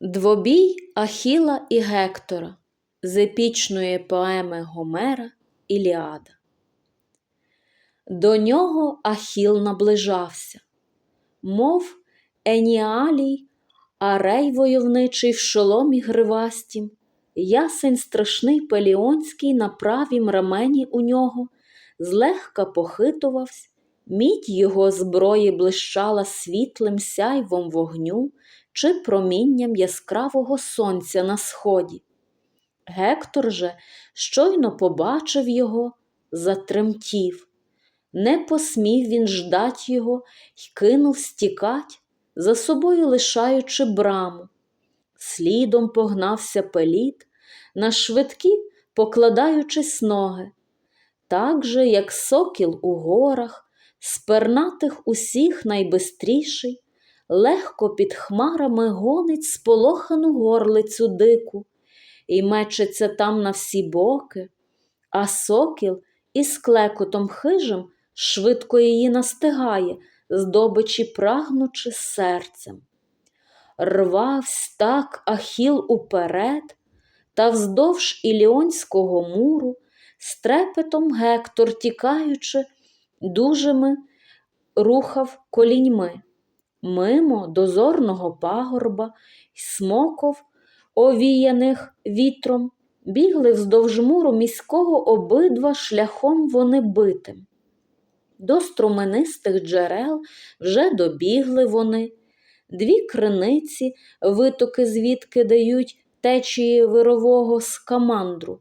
Двобій Ахіла і Гектора з епічної поеми Гомера Іліада. До нього Ахіл наближався, мов Еніалій, арей войовничий в шоломі гривастім, ясень страшний пеліонський на правім рамені у нього, злегка похитувався, мідь його зброї блищала світлим сяйвом вогню чи промінням яскравого сонця на сході. Гектор же щойно побачив його, затремтів. Не посмів він ждать його й кинув стікать, за собою лишаючи браму. Слідом погнався пеліт, на швидкі покладаючись ноги. Так же, як сокіл у горах, з пернатих усіх найбистріший, легко під хмарами гонить сполохану горлицю дику і мечеться там на всі боки, а сокіл із клекотом хижим швидко її настигає, здобичі прагнучи серцем. Рвавсь так Ахіл уперед, та вздовж Іліонського муру, з трепетом Гектор, тікаючи, дужими рухав коліньми. Мимо дозорного пагорба й смоков, овіяних вітром, бігли вздовж муру міського обидва шляхом вони битим. До струменистих джерел вже добігли вони, дві криниці, витоки звідки дають течії вирового скамандру.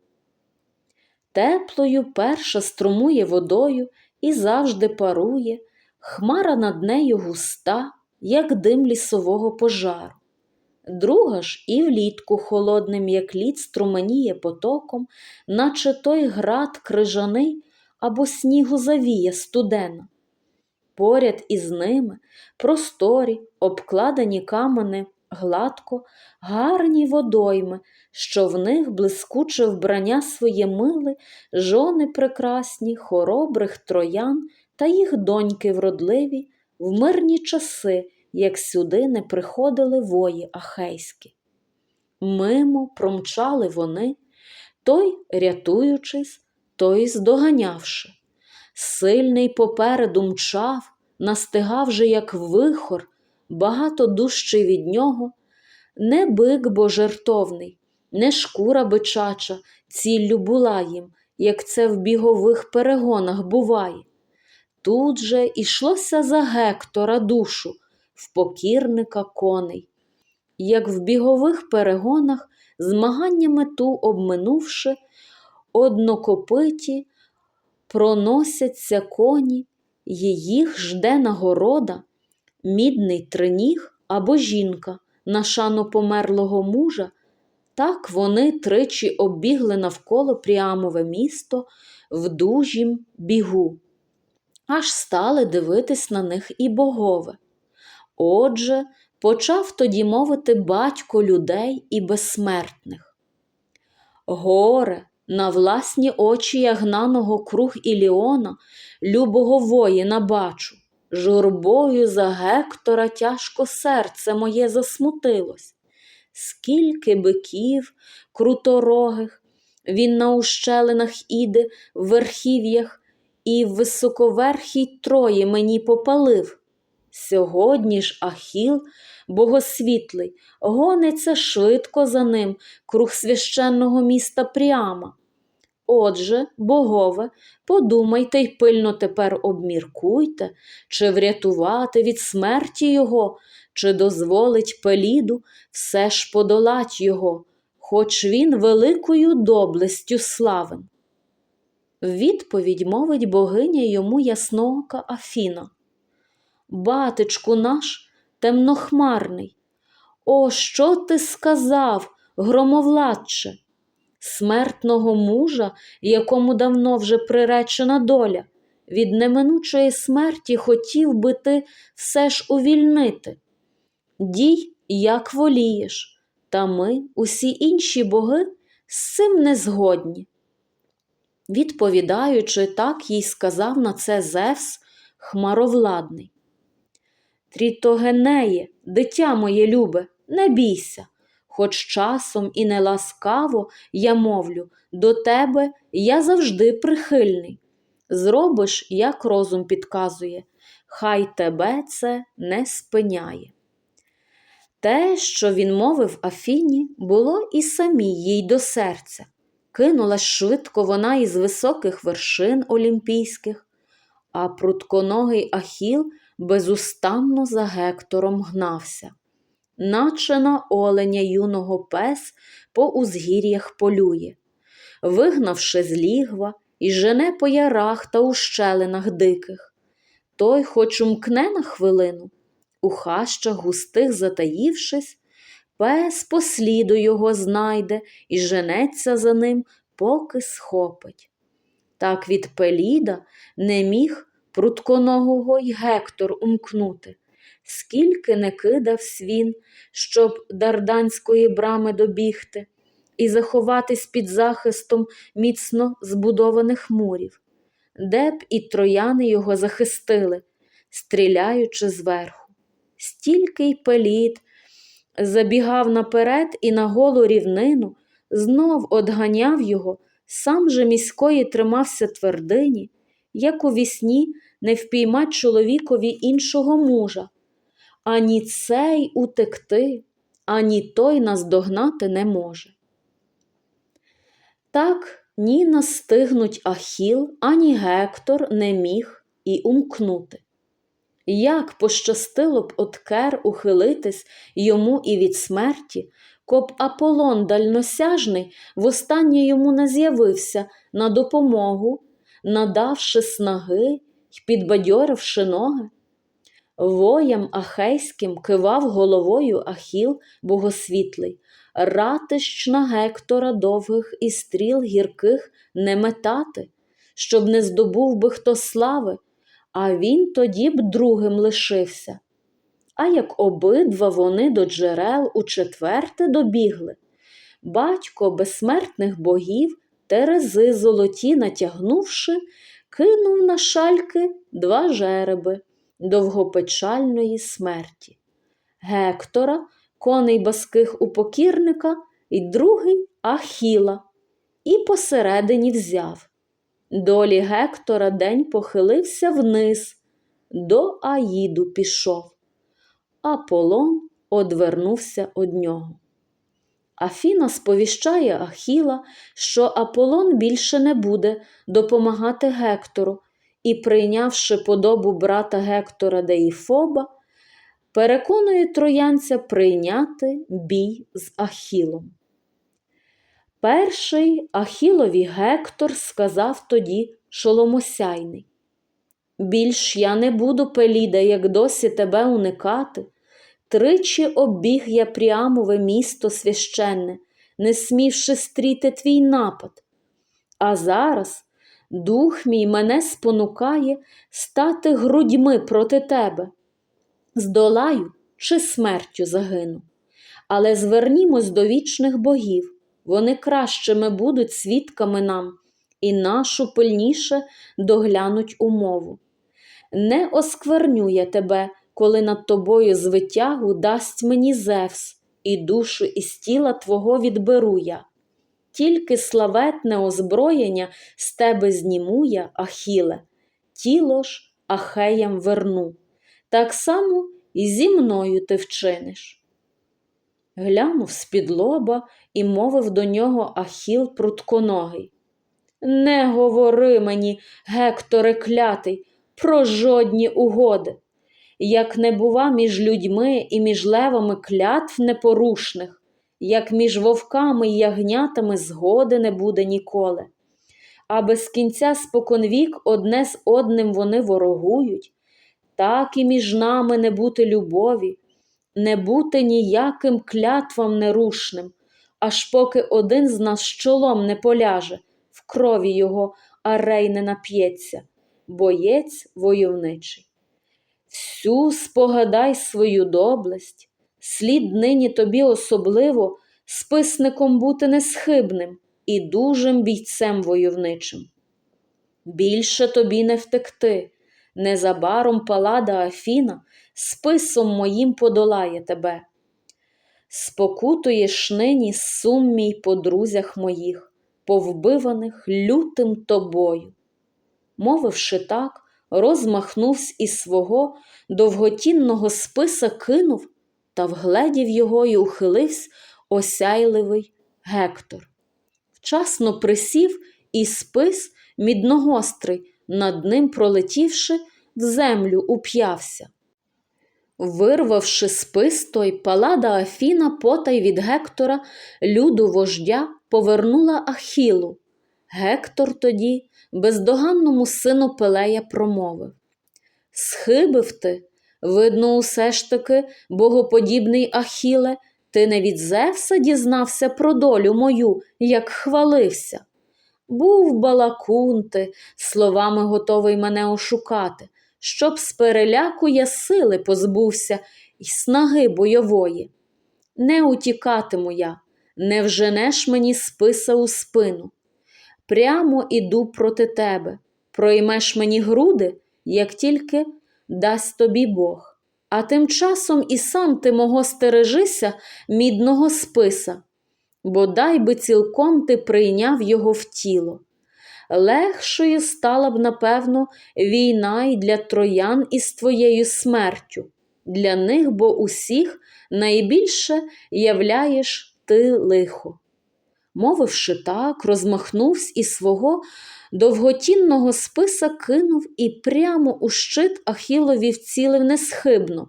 Теплою перша струмує водою і завжди парує, хмара над нею густа, як дим лісового пожару. Друга ж і влітку холодним, як лід, струменіє потоком, наче той град крижаний або снігу завіє студена. Поряд із ними просторі, обкладені камени гладко, гарні водойми, що в них блискуче вбрання своє мили, жони прекрасні, хоробрих троян та їх доньки вродливі, в мирні часи, як сюди не приходили вої ахейські. Мимо промчали вони, той, рятуючись, той здоганявши. Сильний попереду мчав, настигав же, як вихор, багато дужчий від нього, не бик бо жертовний, не шкура бичача, ціллю була їм, як це в бігових перегонах буває. Тут же ішлося за Гектора душу, в покірника коней. Як в бігових перегонах, змагання мету обминувши, однокопиті проносяться коні, їх жде нагорода, мідний триніг або жінка на шану померлого мужа. Так вони тричі оббігли навколо Пріамове місто в дужім бігу, аж стали дивитись на них і богове. Отже, почав тоді мовити батько людей і безсмертних. Горе, на власні очі ягнаного круг Іліона, любого воїна бачу, журбою за Гектора тяжко серце моє засмутилось. Скільки биків круторогих він на ущелинах іде в верхів'ях і високоверхій трої мені попалив. Сьогодні ж Ахіл, богосвітлий, гониться швидко за ним круг священного міста Пряма. Отже, богове, подумайте й пильно тепер обміркуйте, чи врятувати від смерті його, чи дозволить Пеліду все ж подолать його, хоч він великою доблестю славен. Відповідь мовить богиня йому ясноока Афіна. Батечку наш темнохмарний, о, що ти сказав, громовладче? Смертного мужа, якому давно вже приречена доля, від неминучої смерті хотів би ти все ж увільнити. Дій, як волієш, та ми, усі інші боги, з цим не згодні. Відповідаючи, так їй сказав на це Зевс хмаровладний. Трітогенеє, дитя моє любе, не бійся, хоч часом і не ласкаво я мовлю, до тебе я завжди прихильний. Зробиш, як розум підказує, хай тебе це не спиняє. Те, що він мовив Афіні, було і самій їй до серця. Кинулась швидко вона із високих вершин олімпійських, а прутконогий Ахіл безустанно за Гектором гнався, наче на оленя юного пес по узгір'ях полює, вигнавши з лігва і жене по ярах та ущелинах диких. Той, хоч умкне на хвилину, у хащах густих затаївшись, пес по сліду його знайде і женеться за ним, поки схопить. Так від Пеліда не міг прутконогого й Гектор умкнути, скільки не кидавсь він, щоб дарданської брами добігти і заховатись під захистом міцно збудованих мурів, де б і трояни його захистили, стріляючи зверху. Стільки й пеліт забігав наперед і на голу рівнину, знов одганяв його, сам же міської тримався твердині, як у вісні не впіймать чоловікові іншого мужа. Ані цей утекти, ані той наздогнати не може. Так ні настигнуть Ахіл, ані Гектор не міг і умкнути. Як пощастило б от кер ухилитись йому і від смерті, коб Аполлон дальносяжний востаннє йому не з'явився на допомогу, надавши снаги й підбадьоривши ноги. Воям ахейським кивав головою Ахіл богосвітлий, ратищ на Гектора довгих і стріл гірких не метати, щоб не здобув би хто слави, а він тоді б другим лишився. А як обидва вони до джерел у четверте добігли, батько безсмертних богів, терези золоті натягнувши, кинув на шальки два жереби довгопечальної смерті. Гектора, коней баских упокірника, і другий Ахіла, і посередині взяв. Долі Гектора день похилився вниз, до Аїду пішов. Аполлон одвернувся од нього. Афіна сповіщає Ахіла, що Аполлон більше не буде допомагати Гектору, і, прийнявши подобу брата Гектора Деїфоба, переконує троянця прийняти бій з Ахілом. Перший Ахілові Гектор сказав тоді Шоломосяйний Більш я не буду, Пеліда, як досі тебе уникати. Тричі обіг я прямове місто священне, не смівши стріти твій напад. А зараз дух мій мене спонукає стати грудьми проти тебе. Здолаю чи смертю загину. Але звернімось до вічних богів, вони кращими будуть свідками нам, і нашу пильніше доглянуть умову. Не оскверню я тебе, коли над тобою з витягу дасть мені Зевс, і душу із тіла твого відберу я. Тільки славетне озброєння з тебе зніму я, Ахіле, тіло ж Ахеям верну. Так само і зі мною ти вчиниш. Глянув з-під лоба і мовив до нього Ахіл прутконогий. Не говори мені, Гекторе клятий, про жодні угоди, як не бува між людьми і між левами клятв непорушних, як між вовками і ягнятами згоди не буде ніколи. А без кінця споконвік одне з одним вони ворогують, так і між нами не бути любові, не бути ніяким клятвам нерушним, аж поки один з нас чолом не поляже, в крові його арей не нап'ється, боєць войовничий. Всю спогадай свою доблесть, слід нині тобі особливо списником бути несхибним і дужим бійцем войовничим. Більше тобі не втекти, незабаром палада Афіна списом моїм подолає тебе. Спокутуєш нині сум мій по друзях моїх, повбиваних лютим тобою. Мовивши так, розмахнувсь із свого довготінного списа кинув та вгледів його й ухиливсь осяйливий Гектор. Вчасно присів і спис мідногострий, над ним пролетівши, в землю уп'явся. Вирвавши спис той, палада Афіна потай від Гектора, люду вождя, повернула Ахілу. Гектор тоді бездоганному сину Пелея промовив Схибив ти, видно, усе ж таки, богоподібний Ахіле, ти не від Зевса дізнався про долю мою, як хвалився. Був балакун ти, словами готовий мене ошукати, щоб з переляку я сили позбувся і снаги бойової. Не утікатиму я, не вженеш мені списа у спину. Прямо іду проти тебе, проймеш мені груди, як тільки дасть тобі Бог. А тим часом і сам ти мого стережися мідного списа, бодай би цілком ти прийняв його в тіло. Легшою стала б, напевно, війна й для троян із твоєю смертю. Для них бо усіх найбільше являєш ти лихо. Мовивши так, розмахнувся і свого довготінного списа кинув і прямо у щит Ахілові вцілив несхибно.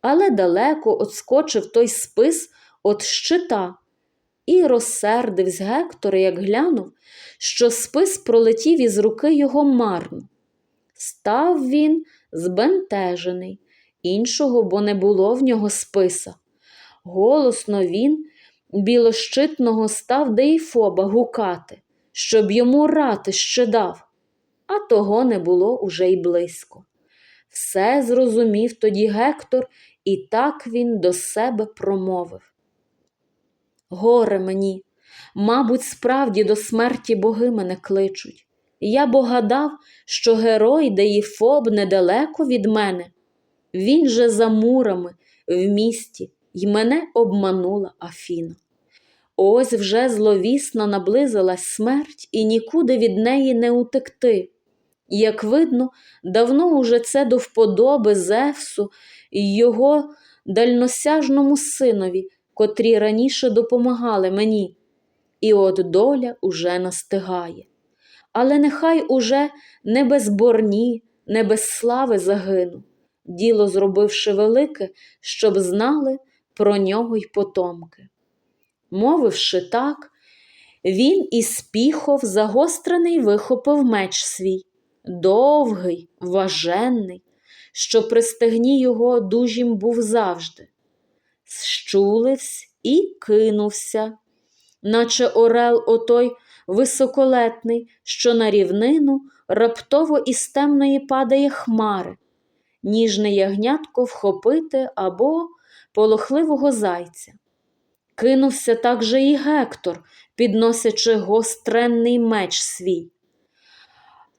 Але далеко отскочив той спис от щита і розсердивсь Гектор, як глянув, що спис пролетів із руки його марно. Став він збентежений, іншого, бо не було в нього списа. Голосно він білощитного став Деїфоба гукати, щоб йому рати ще дав, а того не було уже й близько. Все зрозумів тоді Гектор, і так він до себе промовив. Горе мені, мабуть, справді до смерті боги мене кличуть. Я бо гадав, що герой Деїфоб недалеко від мене. Він же за мурами в місті, й мене обманула Афіна. Ось вже зловісно наблизилась смерть, і нікуди від неї не утекти. Як видно, давно уже це до вподоби Зевсу і його дальносяжному синові, котрі раніше допомагали мені. І от доля уже настигає. Але нехай уже не без борні, не без слави загину, діло зробивши велике, щоб знали про нього й потомки. Мовивши так, він із піхов загострений вихопив меч свій, довгий, важенний, що при стегні його дужім був завжди. Щулився і кинувся, наче орел отой високолетний, що на рівнину раптово із темної падає хмари, ніжне ягнятко вхопити або полохливого зайця. Кинувся так же і Гектор, підносячи гостренний меч свій.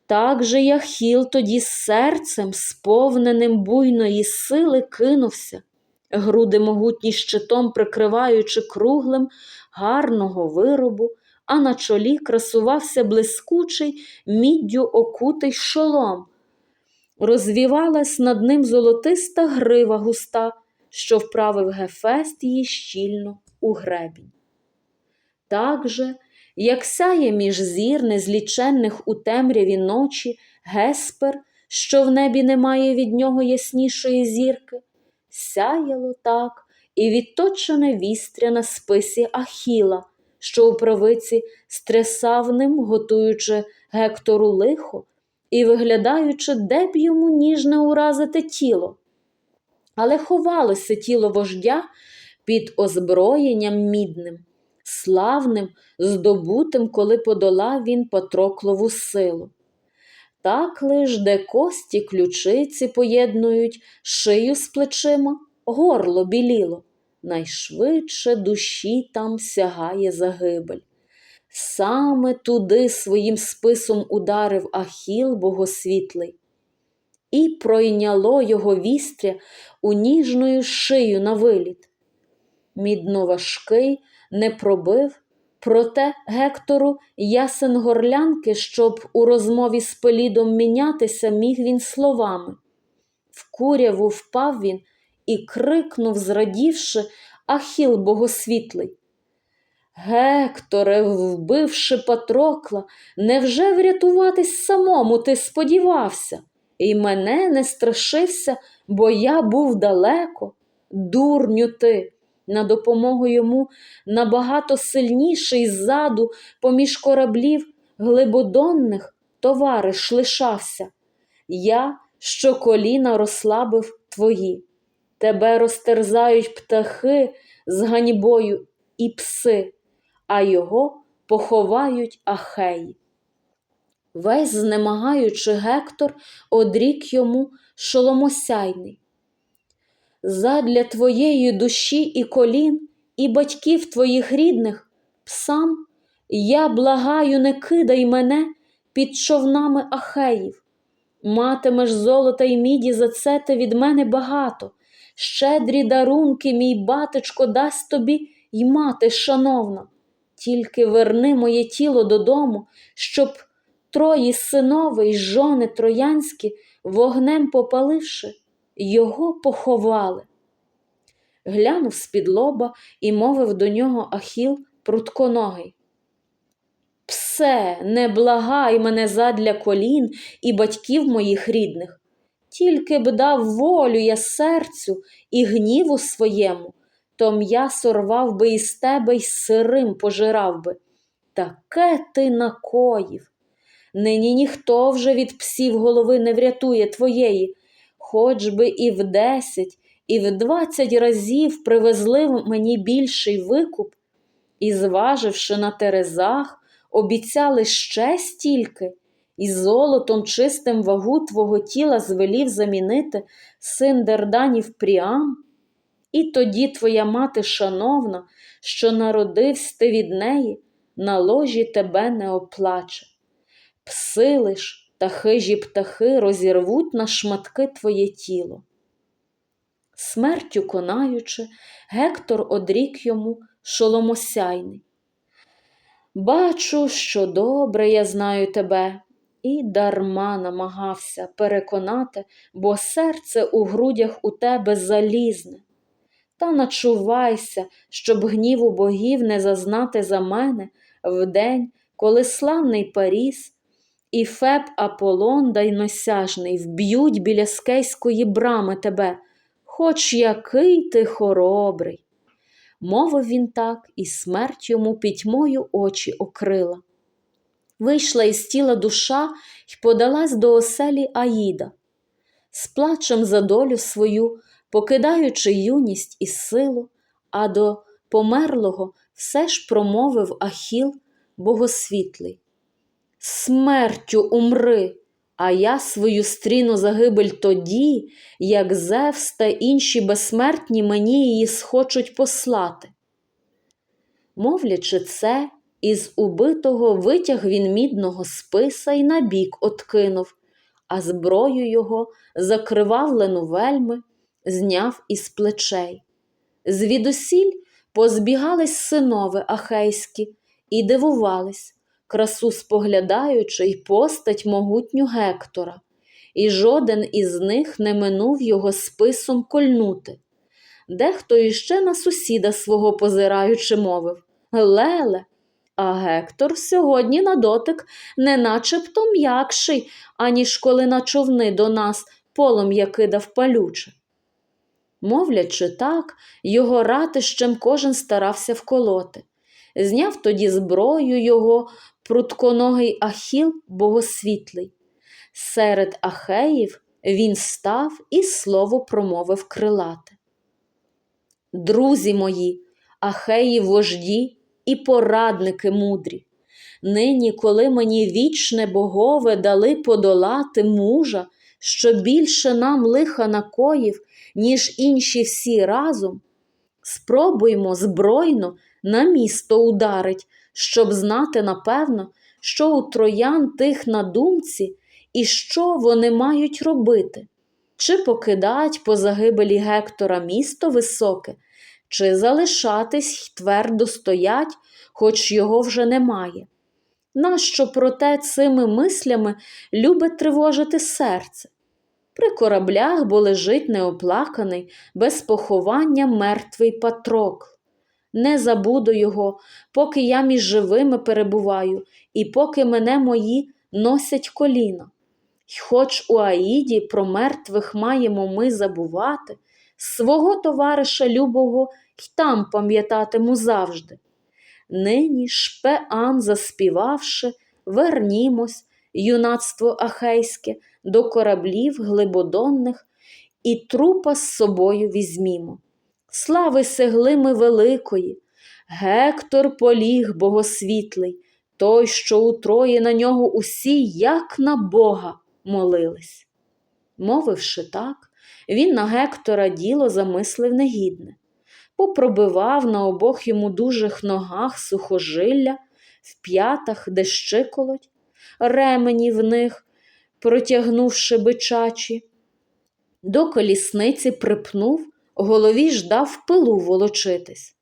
Так же Яхіл тоді серцем, сповненим буйної сили, кинувся, груди могутні щитом прикриваючи круглим гарного виробу, а на чолі красувався блискучий міддю окутий шолом. Розвівалась над ним золотиста грива густа, що вправив Гефест її щільно у гребінь. Так же, як сяє між зір незліченних у темряві ночі Геспер, що в небі немає від нього яснішої зірки, сяяло так і відточене вістря на списі Ахіла, що у правиці стресав ним, готуючи Гектору лихо і виглядаючи, де б йому ніжне уразити тіло. Але ховалося тіло вождя під озброєнням мідним, славним, здобутим, коли подолав він Патроклову силу. Так лиш де кості ключиці поєднують шию з плечима, горло біліло, найшвидше душі там сягає загибель. Саме туди своїм списом ударив Ахіл богосвітлий, і пройняло його вістря у ніжною шию на виліт. мідно важкий, не пробив. Проте Гектору ясен горлянки, щоб у розмові з Пелідом мінятися, міг він словами. В куряву впав він і крикнув, зрадівши, Ахіл богосвітлий. Гекторе, вбивши Патрокла, невже врятуватись самому ти сподівався? І мене не страшився, бо я був далеко. Дурню ти, на допомогу йому набагато сильніший ззаду, поміж кораблів глибодонних товариш лишався. Я, що коліна розслабив твої. Тебе розтерзають птахи з ганьбою і пси, а його поховають ахеї. Весь знемагаючи Гектор, одрік йому шоломосяйний. Задля твоєї душі і колін, і батьків твоїх рідних, псам, я благаю, не кидай мене під човнами ахеїв. Матимеш золота й міді за це ти від мене багато. Щедрі дарунки, мій батечко, дасть тобі й мати, шановна. Тільки верни моє тіло додому, щоб трої синови й жони троянські, вогнем попаливши, його поховали. Глянув з-під лоба і мовив до нього Ахіл прутконогий. Псе, не благай мене задля колін і батьків моїх рідних, тільки б дав волю я серцю і гніву своєму, то м'ясо рвав би із тебе й сирим пожирав би. Таке ти накоїв. Нині ніхто вже від псів голови не врятує твоєї, хоч би і в десять, і в двадцять разів привезли мені більший викуп, і, зваживши на терезах, обіцяли ще стільки, і золотом чистим вагу твого тіла звелів замінити син Дерданів Пріам. І тоді твоя мати, шановна, що народився ти від неї, на ложі тебе не оплаче. Пси лиш та птахи розірвуть на шматки твоє тіло. Смертю конаючи, Гектор одрік йому шоломосяйний. Бачу, що добре я знаю тебе, і дарма намагався переконати, бо серце у грудях у тебе залізне. Та начувайся, щоб гніву богів не зазнати за мене вдень, коли славний Паріс і Феб Аполлон дайносяжний вб'ють біля скейської брами тебе, хоч який ти хоробрий. Мовив він так, і смерть йому пітьмою очі окрила. Вийшла із тіла душа й подалась до оселі Аїда. З плачем за долю свою, покидаючи юність і силу, а до померлого все ж промовив Ахіл богосвітлий. Смертю умри, а я свою стріну загибель тоді, як Зевс та інші безсмертні мені її схочуть послати. Мовлячи це, із убитого витяг він мідного списа й набік откинув, а зброю його закривавлену вельми, зняв із плечей. Звідусіль позбігались синови ахейські і дивувались, красу споглядаючи й постать могутню Гектора, і жоден із них не минув його списом кольнути. Дехто іще на сусіда свого позираючи, мовив Леле, а Гектор сьогодні на дотик не начебто м'якший, аніж коли на човни до нас полум'я кидав палюче. Мовлячи так, його ратищем кожен старався вколоти. Зняв тоді зброю його прутконогий Ахіл богосвітлий. Серед ахеїв він став і слово промовив крилате. Друзі мої, ахеї вожді і порадники мудрі, нині, коли мені вічне богове дали подолати мужа, що більше нам лиха накоїв, ніж інші всі разом, спробуймо збройно на місто ударить, щоб знати напевно, що у троян тих на думці і що вони мають робити, чи покидать по загибелі Гектора місто високе, чи залишатись й твердо стоять, хоч його вже немає. Нащо проте цими мислями любить тривожити серце? При кораблях бо лежить неоплаканий, без поховання мертвий Патрокл. Не забуду його, поки я між живими перебуваю, і поки мене мої носять коліна. Й хоч у Аїді про мертвих маємо ми забувати, свого товариша любого й там пам'ятатиму завжди. Нині ж Пеан, заспівавши, вернімось, юнацтво ахейське, до кораблів глибодонних і трупа з собою візьмімо. Слави сеглими великої, Гектор поліг богосвітлий, той, що утроє на нього усі, як на Бога, молились. Мовивши так, він на Гектора діло замислив негідне, попробивав на обох йому дужих ногах сухожилля, в п'ятах, де щиколоть, ремені в них, протягнувши бичачі. До колісниці припнув, голові ж дав пилу волочитись.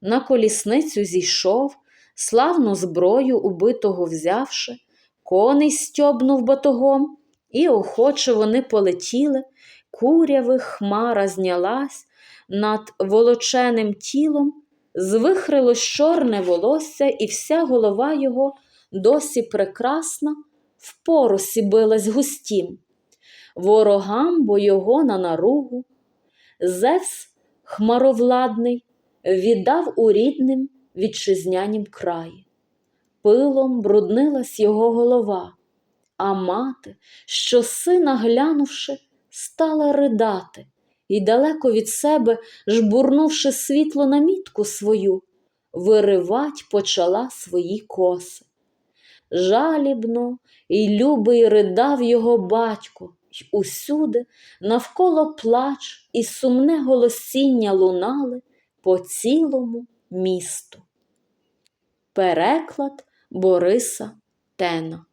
На колісницю зійшов, славну зброю убитого взявши, коней стьобнув батогом, і охоче вони полетіли, куряви хмара знялась, над волоченим тілом звихрилось чорне волосся, і вся голова його досі прекрасна, в поросі билась густім. Ворогам бо його на наругу. Зевс хмаровладний віддав у рідним вітчизнянім краї. Пилом бруднилась його голова, а мати, що сина глянувши, стала ридати і, далеко від себе, жбурнувши світло на мітку свою, виривать почала свої коси. Жалібно і любий ридав його батько, й усюди навколо плач і сумне голосіння лунали по цілому місту. Переклад Бориса Тена